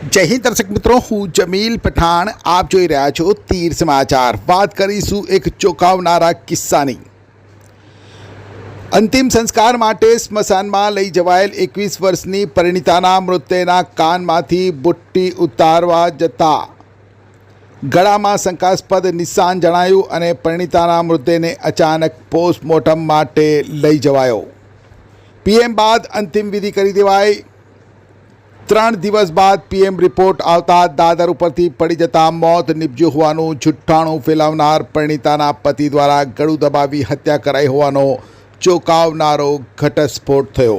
જય હિન્દ દર્શક મિત્રો, હું જમીલ પઠાણ. આપ જોઈ રહ્યા છો તીર સમાચાર. વાત કરીશું એક ચોંકાવનારા કિસ્સાની. અંતિમ સંસ્કાર માટે સ્મશાનમાં લઈ જવાયેલ એકવીસ વર્ષની પરિણીતાના મૃતદેહના કાનમાંથી બુટ્ટી ઉતારવા જતા ગળામાં શંકાસ્પદ નિશાન જણાયું અને પરિણીતાના મૃતદેહને અચાનક પોસ્ટમોર્ટમ માટે લઈ જવાયો. પીએમ બાદ અંતિમ વિધિ કરી દેવાઈ. ત્રણ દિવસ બાદ પીએમ રિપોર્ટ આવતા દાદર ઉપરથી પડી જતા મોત નીપજ્યું હોવાનું જુઠ્ઠાણું ફેલાવનાર પરિણીતાના પતિ દ્વારા ગળું દબાવી હત્યા કરાઈ હોવાનો ચોંકાવનારો ઘટસ્ફોટ થયો.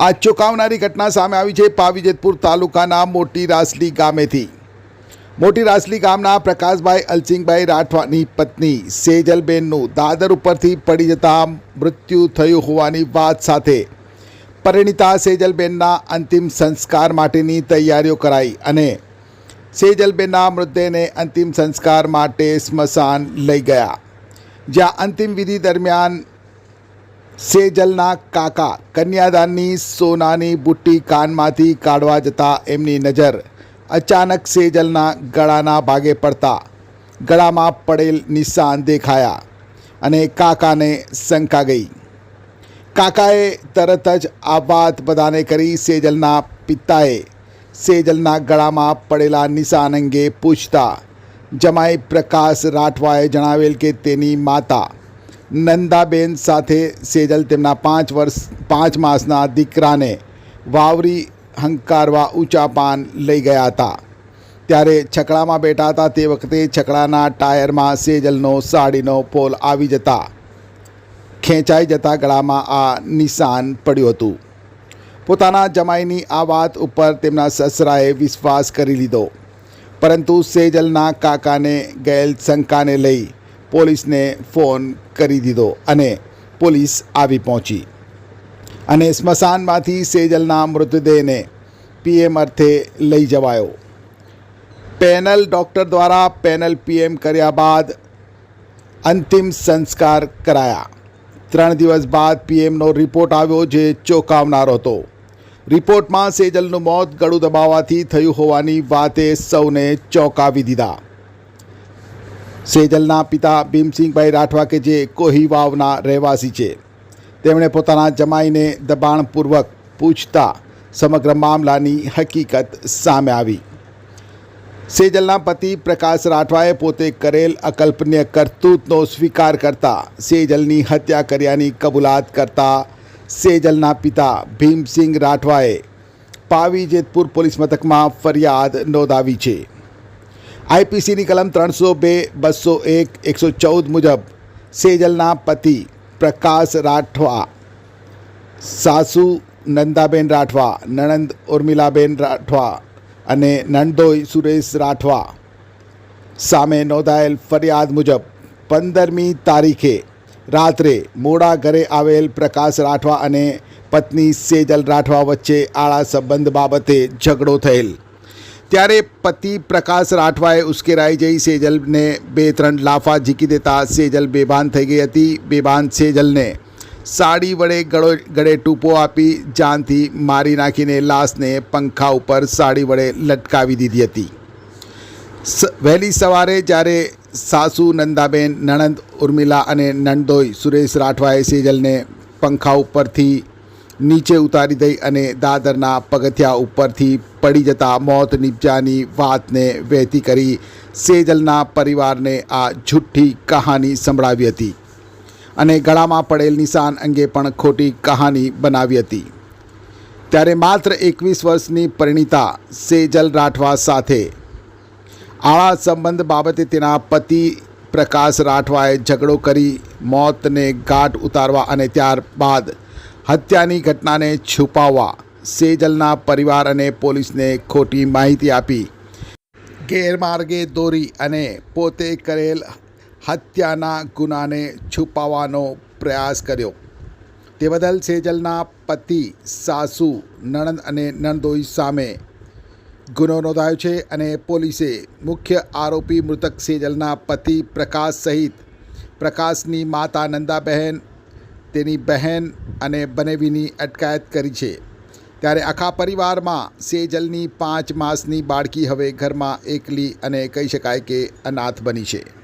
આ ચોંકાવનારી ઘટના સામે આવી છે પાવીજેતપુર તાલુકાના મોટી રાસલી ગામેથી. મોટી રાસલી ગામના પ્રકાશભાઈ અલસિંગભાઈ રાઠવાની પત્ની સેજલબેનનું દાદર ઉપરથી પડી જતા મૃત્યુ થયું હોવાની વાત સાથે પરિણીતા સેજલબેનના અંતિમ સંસ્કાર માટેની તૈયારીઓ કરાઈ અને સેજલબેનના મૃતદેહને અંતિમ સંસ્કાર માટે સ્મશાન લઈ ગયા. જ્યાં અંતિમ વિધિ દરમિયાન સેજલના કાકા કન્યાદાનની સોનાની બુટ્ટી કાનમાંથી કાઢવા જતાં એમની નજર અચાનક સેજલના ગળાના ભાગે પડતા ગળામાં પડેલ નિશાન દેખાયા અને કાકાને શંકા ગઈ. કાકાએ તરત જ આ વાત બધાને કરી. સેજલના પિતાએ સેજલના ગળામાં પડેલા નિશાન અંગે પૂછતા જમાઈ પ્રકાશ રાઠવાએ જણાવેલ કે તેની માતા નંદાબેન સાથે સેજલ તેમના પાંચ વર્ષ, પાંચ માસના દીકરાને વાવરી હંકારવા ઊંચા પાન લઈ ગયા હતા. ત્યારે છકડામાં બેઠા હતા. તે વખતે છકડાના ટાયરમાં સેજલનો સાડીનો પોલ આવી જતા ખેંચાઈ જતા ગળામાં આ નિશાન પડ્યું હતું. પોતાના જમાઈની આ વાત ઉપર તેમના સસરાએ વિશ્વાસ કરી લીધો. પરંતુ સેજલના કાકાને ગયેલ શંકાને લઈ પોલીસને ફોન કરી દીધો અને પોલીસ આવી પહોંચી. અને સ્મશાનમાંથી સેજલના મૃતદેહને પીએમ અર્થે લઈ જવાયો. પેનલ ડૉક્ટર દ્વારા પેનલ પીએમ કર્યા બાદ અંતિમ સંસ્કાર કરાયા. ત્રણ દિવસ બાદ પીએમનો રિપોર્ટ આવ્યો જે ચોંકાવનારો હતો. રિપોર્ટમાં સેજલનું મોત ગળું દબાવવાથી થયું હોવાની વાતે સૌને ચોંકાવી દીધા. સેજલના પિતા ભીમસિંહભાઈ રાઠવા કે જે કોહીવાવના રહેવાસી છે, તેમણે પોતાના જમાઈને દબાણપૂર્વક પૂછતા સમગ્ર મામલાની હકીકત સામે આવી. સેજલના પતિ પ્રકાશ રાઠવાએ પોતે કરેલ અકલ્પનીય કરતૂતનો સ્વીકાર કરતા સેજલની હત્યા કર્યાની કબૂલાત કરતા સેજલના પિતા ભીમસિંહ રાઠવાએ પાવી જેતપુર પોલીસ મથકમાં ફરિયાદ નોંધાવી છે આઈપીસીની કલમ ત્રણસો બે બસો એક એકસો ચૌદ મુજબ સેજલના પતિ પ્રકાશ રાઠવા સાસુ નંદાબેન રાઠવા નણંદ ઉર્મિલાબેન રાઠવા અને નંદોઈ સુરેશ રાઠવા. સામે નોંધાયેલ ફરિયાદ મુજબ પંદરમી તારીખે રાત્રે મોડા ઘરે આવેલ પ્રકાશ રાઠવા અને પત્ની સેજલ રાઠવા વચ્ચે આળા સંબંધ બાબતે ઝઘડો થયેલ. ત્યારે પતિ પ્રકાશ રાઠવાએ ઉશ્કેરાઈ જઈ સેજલને બે ત્રણ લાફા ઝીકી દેતા સેજલ બેભાન થઈ ગઈ હતી. બેભાન સેજલને સાડી વડે ગળો ગળે ટૂંપો આપી જાનથી મારી નાખીને લાશને પંખા ઉપર સાડી વડે લટકાવી દીધી હતી. વહેલી સવારે જ્યારે સાસુ નંદાબેન, નણંદ ઉર્મિલા અને નંદોઈ સુરેશ રાઠવાએ સેજલને પંખા ઉપરથી નીચે ઉતારી દઈ અને દાદરના પગથિયા ઉપરથી પડી જતા મોત નિપજાની વાતને વહેતી કરી સેજલના પરિવારને આ જુઠ્ઠી કહાની સંભળાવી હતી. અને ગળામાં પડેલ નિશાન અંગે પણ ખોટી કહાની બનાવી હતી. ત્યારે માત્ર એકવીસ વર્ષની પરિણીતા સેજલ રાઠવા સાથે. આળા સંબંધ બાબતે તેના પતિ પ્રકાશ રાઠવાએ ઝઘડો કરી મોતને ગાંઠ ઉતારવા અને ત્યારબાદ હત્યાની ઘટનાને છુપાવવા સેજલના પરિવાર અને પોલીસને ખોટી માહિતી આપી. ગેરમાર્ગે દોરી અને પોતે કરેલ હત્યાના ગુનાને છુપાવવાનો પ્રયાસ કર્યો. તે બદલ સેજલના પતિ, સાસુ, નણંદ અને નણદોઈ સામે ગુનો નોંધાયો છે અને પોલીસે મુખ્ય આરોપી મૃતક સેજલના પતિ પ્રકાશ સહિત પ્રકાશની માતા નંદાબહેન, તેની બહેન અને બનેવીની અટકાયત કરી છે. ત્યારે આખા પરિવારમાં સેજલની પાંચ માસની બાળકી હવે ઘરમાં એકલી અને કહી શકાય કે અનાથ બની છે.